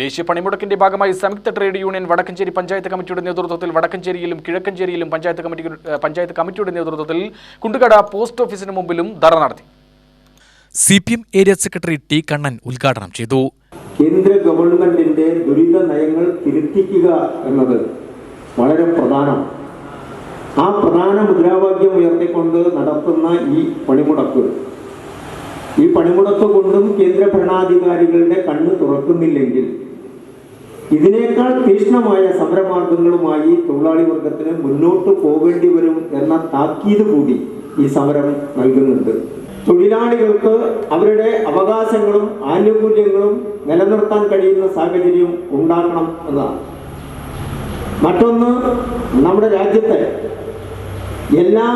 ദേശീയ പണിമുടക്കിന്റെ ഭാഗമായി സംയുക്ത ട്രേഡ് യൂണിയൻ വടക്കഞ്ചേരി പഞ്ചായത്ത് കമ്മിറ്റിയുടെ നേതൃത്വത്തിൽ വടക്കഞ്ചേരിയിലും കിഴക്കഞ്ചേരിയിലും പഞ്ചായത്ത് കമ്മിറ്റി പഞ്ചായത്ത് കമ്മിറ്റിയുടെ നേതൃത്വത്തിൽ കുണ്ടുകട പോസ്റ്റ് ഓഫീസിന് മുമ്പിലും ധർണ നടത്തി. C P M area secretary T Kannan ഉദ്ഘാടനം ചെയ്തു. കേന്ദ്ര ഗവൺമെന്റിന്റെ ദുരിത നയങ്ങൾ തിരുത്തിക്കുക എന്നത് വളരെ പ്രധാനം. ആ പ്രധാന മുദ്രാവാക്യം ഉയർത്തിക്കൊണ്ട് നടത്തുന്ന ഈ പണിമുടക്ക്. ഈ പണിമുടക്ക് കൊണ്ടും കേന്ദ്ര ഭരണാധികാരികളുടെ കണ്ണ് തുറക്കുന്നില്ലെങ്കിൽ ഇതിനേക്കാൾ തീക്ഷ്ണമായ സമരമാർഗങ്ങളുമായി തൊഴിലാളി വർഗത്തിന് മുന്നോട്ട് പോകേണ്ടി വരും എന്ന താക്കീത് കൂടി ഈ സമരം നൽകുന്നുണ്ട്. തൊഴിലാളികൾക്ക് അവരുടെ അവകാശങ്ങളും ആനുകൂല്യങ്ങളും നിലനിർത്താൻ കഴിയുന്ന സാഹചര്യം ഉണ്ടാക്കണം എന്നതാണ്. മറ്റൊന്ന് നമ്മുടെ രാജ്യത്തെ എല്ലാ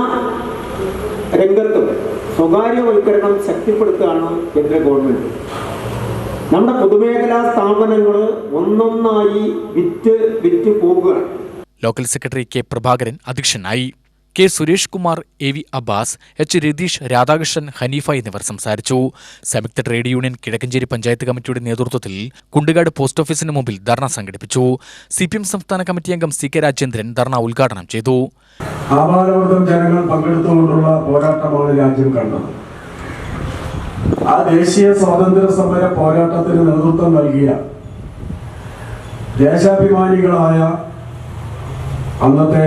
രംഗത്തും സ്വകാര്യവൽക്കരണം ശക്തിപ്പെടുത്തുകയാണ് കേന്ദ്ര ഗവൺമെന്റ്. നമ്മുടെ പൊതുമേഖലാ സ്ഥാപനങ്ങൾ ഒന്നൊന്നായി വിറ്റ് വിറ്റ് പോകുകയാണ്. ലോക്കൽ സെക്രട്ടറി കെ പ്രഭാകരൻ അധ്യക്ഷനായി. K Suresh Kumar A V Abbas H Ratheesh Radhakrishnan Haneefa എന്നിവർ സംസാരിച്ചു. സംയുക്ത ട്രേഡ് യൂണിയൻ കിഴക്കഞ്ചേരി പഞ്ചായത്ത് കമ്മിറ്റിയുടെ നേതൃത്വത്തിൽ കുണ്ടുകാട് പോസ്റ്റ് ഓഫീസിന് മുമ്പിൽ ധർണ സംഘടിപ്പിച്ചു. സി പി എം സംസ്ഥാന കമ്മിറ്റി അംഗം സി കെ രാജേന്ദ്രൻ ധർണ ഉദ്ഘാടനം ചെയ്തു. ജനങ്ങൾ പങ്കെടുത്തുകൊണ്ടുള്ള പോരാട്ടമാണ് രാജ്യം കണ്ടത്. ആ ദേശീയ സ്വാതന്ത്ര്യ സമര പോരാട്ടത്തിന് നേതൃത്വം നൽകിയ ദേശാഭിമാനികളായ അന്നത്തെ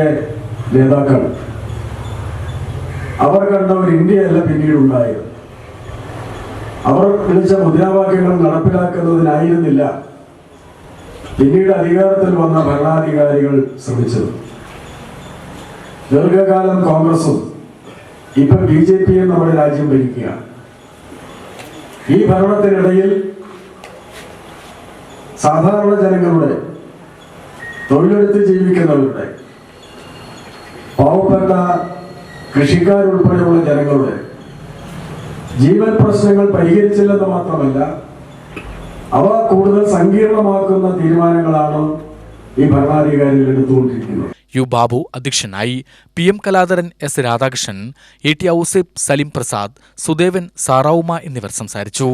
നേതാക്കൾ അവർ കണ്ട ഒരു ഇന്ത്യയല്ല പിന്നീട് ഉണ്ടായത്. അവർ വിളിച്ച മുദ്രാവാക്യങ്ങൾ നടപ്പിലാക്കുന്നതിനായിരുന്നില്ല പിന്നീട് അധികാരത്തിൽ വന്ന ഭരണാധികാരികൾ ശ്രമിച്ചത്. ദീർഘകാലം കോൺഗ്രസും ഇപ്പൊ ബി ജെ പിയും നമ്മുടെ രാജ്യം ഭരിക്കുകയാണ്. ഈ ഭരണത്തിനിടയിൽ സാധാരണ ജനങ്ങളുടെ തൊഴിലെടുത്ത് ജീവിക്കുന്നവരുടെ പാവപ്പെട്ട കൃഷിക്കാരുൾപ്പെടെയുള്ള ജനങ്ങളുടെ ജീവൻ പ്രശ്നങ്ങൾ പരിഹരിച്ചില്ലെന്ന് മാത്രമല്ല അവ കൂടുതൽ സങ്കീർണമാക്കുന്ന തീരുമാനങ്ങളാണ് ഈ ഭരണാധികാരികൾ എടുത്തുകൊണ്ടിരിക്കുന്നത് യു ബാബു അധ്യക്ഷനായി P M Kaladharan S Radhakrishnan A T Ouseph Salim Prasad Sudevan സാറാവുമ എന്നിവർ സംസാരിച്ചു.